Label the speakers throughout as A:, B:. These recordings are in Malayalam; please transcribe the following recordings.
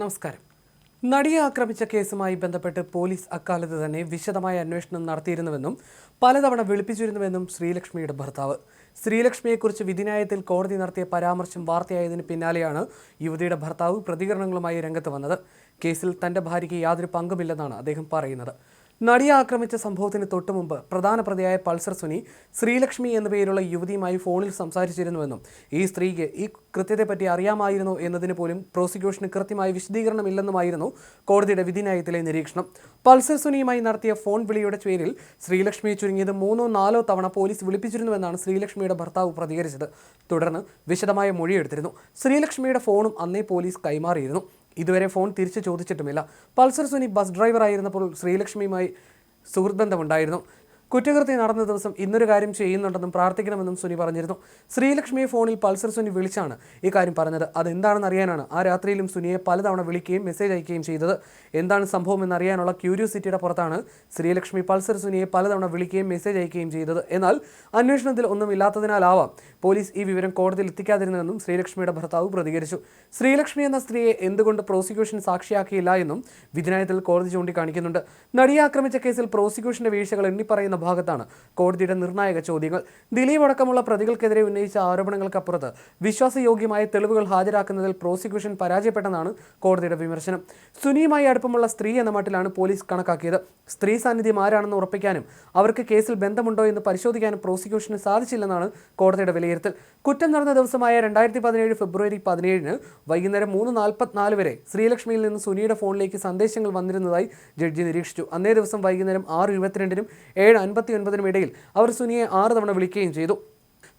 A: നമസ്കാരം. നടിയെ ആക്രമിച്ച കേസുമായി ബന്ധപ്പെട്ട് പോലീസ് അക്കാലത്ത് തന്നെ വിശദമായ അന്വേഷണം നടത്തിയിരുന്നുവെന്നും പലതവണ വിളിപ്പിച്ചിരുന്നുവെന്നും ശ്രീലക്ഷ്മിയുടെ ഭർത്താവ്. ശ്രീലക്ഷ്മിയെക്കുറിച്ച് വിധിന്യായത്തിൽ കോടതി നടത്തിയ പരാമർശം വാർത്തയായതിന് പിന്നാലെയാണ് യുവതിയുടെ ഭർത്താവ് പ്രതികരണങ്ങളുമായി രംഗത്ത് വന്നത്. കേസിൽ തന്റെ ഭാര്യയ്ക്ക് യാതൊരു പങ്കുമില്ലെന്നാണ് അദ്ദേഹം പറയുന്നത്. നടിയെ ആക്രമിച്ച സംഭവത്തിന് തൊട്ടുമുമ്പ് പ്രധാന പ്രതിയായ പൾസർ സുനി ശ്രീലക്ഷ്മി എന്ന പേരുള്ള യുവതിയുമായി ഫോണിൽ സംസാരിച്ചിരുന്നുവെന്നും ഈ സ്ത്രീക്ക് ഈ കൃത്യത്തെപ്പറ്റി അറിയാമായിരുന്നു എന്നതിന് പോലും പ്രോസിക്യൂഷന് കൃത്യമായ വിശദീകരണമില്ലെന്നുമായിരുന്നു കോടതിയുടെ വിധിന്യായത്തിലെ നിരീക്ഷണം. പൾസർ സുനിയുമായി നടത്തിയ ഫോൺ വിളിയുടെ പേരിൽ ശ്രീലക്ഷ്മിയെ ചുരുങ്ങിയത് മൂന്നോ നാലോ തവണ പോലീസ് വിളിപ്പിച്ചിരുന്നുവെന്നാണ് ശ്രീലക്ഷ്മിയുടെ ഭർത്താവ് പ്രതികരിച്ചത്. തുടർന്ന് വിശദമായ മൊഴിയെടുത്തിരുന്നു. ശ്രീലക്ഷ്മിയുടെ ഫോണും അന്നേ പോലീസ് കൈമാറിയിരുന്നു. ഇതുവരെ ഫോൺ തിരിച്ചു ചോദിച്ചിട്ടുമില്ല. പൾസർ സുനി ബസ് ഡ്രൈവറായിരുന്നപ്പോൾ ശ്രീലക്ഷ്മിയുമായി സുഹൃത്ത് ബന്ധമുണ്ടായിരുന്നു കുറ്റകൃത്യം നടന്ന ദിവസം ഇന്നൊരു കാര്യം ചെയ്യുന്നുണ്ടെന്നും പ്രാർത്ഥിക്കണമെന്നും സുനി പറഞ്ഞിരുന്നു. ശ്രീലക്ഷ്മിയെ ഫോണിൽ പൾസർ സുനി വിളിച്ചാണ് ഈ കാര്യം പറഞ്ഞത്. അതെന്താണെന്ന് അറിയാനാണ്. ആ രാത്രിയിലും സുനിയെ പലതവണ വിളിക്കുകയും മെസ്സേജ് അയക്കുകയും ചെയ്തത്. എന്താണ് സംഭവം എന്നറിയാനുള്ള ക്യൂരിയോസിറ്റിയുടെ പുറത്താണ് ശ്രീലക്ഷ്മി പൾസർ സുനിയെ പലതവണ വിളിക്കുകയും മെസ്സേജ് അയക്കുകയും ചെയ്തത്. എന്നാൽ അന്വേഷണത്തിൽ ഒന്നും ഇല്ലാത്തതിനാലാവാം പോലീസ് ഈ വിവരം കോടതിയിൽ എത്തിക്കാതിരുന്നതെന്നും ശ്രീലക്ഷ്മിയുടെ ഭർത്താവ് പ്രതികരിച്ചു. ശ്രീലക്ഷ്മി എന്ന സ്ത്രീയെ എന്തുകൊണ്ട് പ്രോസിക്യൂഷൻ സാക്ഷിയാക്കിയില്ല എന്നും വിധിനായത്തിൽ കോടതി ചൂണ്ടിക്കാണിക്കുന്നുണ്ട്. നടിയെ ആക്രമിച്ച കേസിൽ പ്രോസിക്യൂഷന്റെ വീഴ്ചകൾ എണ്ണിപ്പറയുന്ന ഭാഗത്താണ്. കോടതിയുടെ നിർണായക ചോദ്യങ്ങൾ. ദിലീപ് അടക്കമുള്ള പ്രതികൾക്കെതിരെ ഉന്നയിച്ച ആരോപണങ്ങൾക്കപ്പുറത്ത് വിശ്വാസയോഗ്യമായ തെളിവുകൾ ഹാജരാക്കുന്നതിൽ പ്രോസിക്യൂഷൻ പരാജയപ്പെട്ടെന്നാണ് കോടതിയുടെ വിമർശനം. സുനിയുമായി അടുപ്പമുള്ള സ്ത്രീ എന്ന മട്ടിലാണ് പോലീസ് കണക്കാക്കിയത്. സ്ത്രീ സാന്നിധ്യം ആരാണെന്ന് ഉറപ്പിക്കാനും അവർക്ക് കേസിൽ ബന്ധമുണ്ടോ എന്ന് പരിശോധിക്കാനും പ്രോസിക്യൂഷന് സാധിച്ചില്ലെന്നാണ് കോടതിയുടെ വിലയിരുത്തൽ. കുറ്റം നടന്ന ദിവസമായ രണ്ടായിരത്തി പതിനേഴ് ഫെബ്രുവരി പതിനേഴിന് വൈകുന്നേരം മൂന്ന് നാൽപ്പത്തിനാല് വരെ ശ്രീലക്ഷ്മിയിൽ നിന്ന് സുനിയുടെ ഫോണിലേക്ക് സന്ദേശങ്ങൾ വന്നിരുന്നതായി ജഡ്ജി നിരീക്ഷിച്ചു. അന്നേ ദിവസം വൈകുന്നേരം ആറ് ഇരുപത്തിരണ്ടിനും ഏഴ് അൻപത്തി ഒൻപതിനും ഇടയിൽ അവർ സുനിയെ ആറ് തവണ വിളിക്കുകയും ചെയ്തു.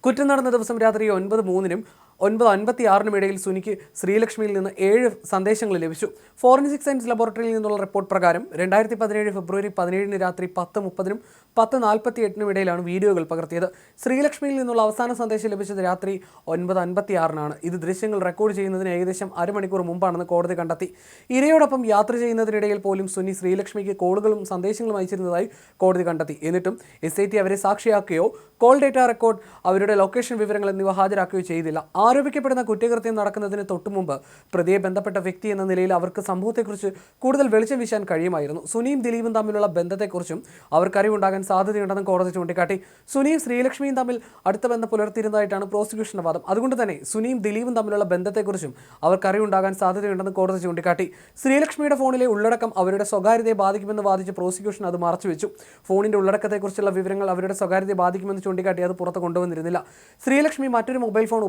A: കുറ്റം നടന്ന ദിവസം രാത്രി ഒൻപത് മൂന്നിനും ഒൻപത് അൻപത്തി ആറിനും ഇടയിൽ സുനിക്ക് ശ്രീലക്ഷ്മിയിൽ നിന്ന് ഏഴ് സന്ദേശങ്ങൾ ലഭിച്ചു. ഫോറൻസിക് സയൻസ് ലബോറട്ടറിയിൽ നിന്നുള്ള റിപ്പോർട്ട് പ്രകാരം രണ്ടായിരത്തി പതിനേഴ് ഫെബ്രുവരി പതിനേഴിന് രാത്രി പത്ത് മുപ്പതിനും പത്ത് നാൽപ്പത്തി എട്ടിനും ഇടയിലാണ് വീഡിയോകൾ പകർത്തിയത്. ശ്രീലക്ഷ്മിയിൽ നിന്നുള്ള അവസാന സന്ദേശം ലഭിച്ചത് രാത്രി ഒൻപത് അൻപത്തി ആറിനാണ് ഇത് ദൃശ്യങ്ങൾ റെക്കോർഡ് ചെയ്യുന്നതിന് ഏകദേശം അരമണിക്കൂർ മുമ്പാണെന്ന് കോടതി കണ്ടെത്തി. ഇരയോടൊപ്പം യാത്ര ചെയ്യുന്നതിനിടയിൽ പോലും സുനി ശ്രീലക്ഷ്മിക്ക് കോളുകളും സന്ദേശങ്ങളും അയച്ചിരുന്നതായി കോടതി കണ്ടെത്തി. എന്നിട്ടും എസ് ഐ ടി അവരെ സാക്ഷിയാക്കുകയോ കോൾ ഡേറ്റ റെക്കോർഡ് അവരുടെ ലൊക്കേഷൻ വിവരങ്ങൾ എന്നിവ ഹാജരാക്കുകയോ ചെയ്തില്ല. ആരോപിക്കപ്പെടുന്ന കുറ്റകൃത്യം നടക്കുന്നതിന് തൊട്ടുമുമ്പ് പ്രതിയെ ബന്ധപ്പെട്ട വ്യക്തി എന്ന നിലയിൽ അവർക്ക് സംഭവത്തെക്കുറിച്ച് കൂടുതൽ വെളിച്ചം വീശാൻ കഴിയുമായിരുന്നു. സുനിയും ദിലീപും തമ്മിലുള്ള ബന്ധത്തെക്കുറിച്ചും അവർക്കറിവുണ്ടാകാൻ സാധ്യതയുണ്ടെന്ന് കോടതി ചൂണ്ടിക്കാട്ടി. സുനിയും ശ്രീലക്ഷ്മിയും തമ്മിൽ അടുത്ത ബന്ധം പുലർത്തിയിരുന്നതായിട്ടാണ് പ്രോസിക്യൂഷന്റെ വാദം. അതുകൊണ്ട് തന്നെ സുനിയും ദിലീപും തമ്മിലുള്ള ബന്ധത്തെക്കുറിച്ചും അവർക്കറിവുണ്ടാകാൻ സാധ്യതയുണ്ടെന്ന് കോടതി ചൂണ്ടിക്കാട്ടി. ശ്രീലക്ഷ്മിയുടെ ഫോണിലെ ഉള്ളടക്കം അവരുടെ സ്വകാര്യതയെ ബാധിക്കുമെന്ന് വാദിച്ച് പ്രോസിക്യൂഷൻ അത് മറച്ചുവെച്ചു. ഫോണിന്റെ ഉള്ളടക്കത്തെക്കുറിച്ചുള്ള വിവരങ്ങൾ അവരുടെ സ്വകാര്യതയെ ബാധിക്കുമെന്ന് ചൂണ്ടിക്കാട്ടി അത് പുറത്ത് കൊണ്ടുവന്നിരുന്നില്ല. ശ്രീലക്ഷ്മി മറ്റൊരു മൊബൈൽ ഫോൺ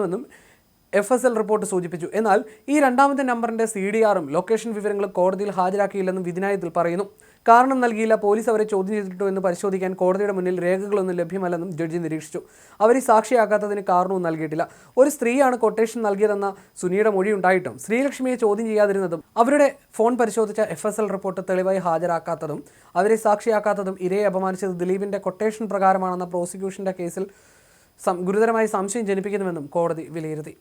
A: ഉപയോഗിച്ചിരുന്നുവെന്നും എഫ് എസ് എൽ റിപ്പോർട്ട് സൂചിപ്പിച്ചു. എന്നാൽ ഈ രണ്ടാമത്തെ നമ്പറിന്റെ സി ഡി ആറും ലൊക്കേഷൻ വിവരങ്ങളും കോടതിയിൽ ഹാജരാക്കിയില്ലെന്നും വിധിനായത്തിൽ പറയുന്നു. കാരണം നൽകിയില്ല പോലീസ് അവരെ ചോദ്യം ചെയ്തിട്ടോ എന്ന് പരിശോധിക്കാൻ കോടതിയുടെ മുന്നിൽ രേഖകളൊന്നും ലഭ്യമല്ലെന്നും ജഡ്ജി നിരീക്ഷിച്ചു. അവർ സാക്ഷിയാക്കാത്തതിന് കാരണവും നൽകിയിട്ടില്ല. ഒരു സ്ത്രീയാണ് കൊട്ടേഷൻ നൽകിയതെന്ന സുനിയുടെ മൊഴി ഉണ്ടായിട്ടും ശ്രീലക്ഷ്മിയെ ചോദ്യം ചെയ്യാതിരുന്നതും അവരുടെ ഫോൺ പരിശോധിച്ച എഫ് എസ് എൽ റിപ്പോർട്ട് തെളിവായി ഹാജരാക്കാത്തതും അവരെ സാക്ഷിയാക്കാത്തതും ഇരയെ അപമാനിച്ചത് ദിലീപിന്റെ കൊട്ടേഷൻ പ്രകാരമാണെന്ന പ്രോസിക്യൂഷന്റെ കേസിൽ ഗുരുതരമായി സംശയം ജനിപ്പിക്കുന്നുവെന്നും കോടതി വിലയിരുത്തി.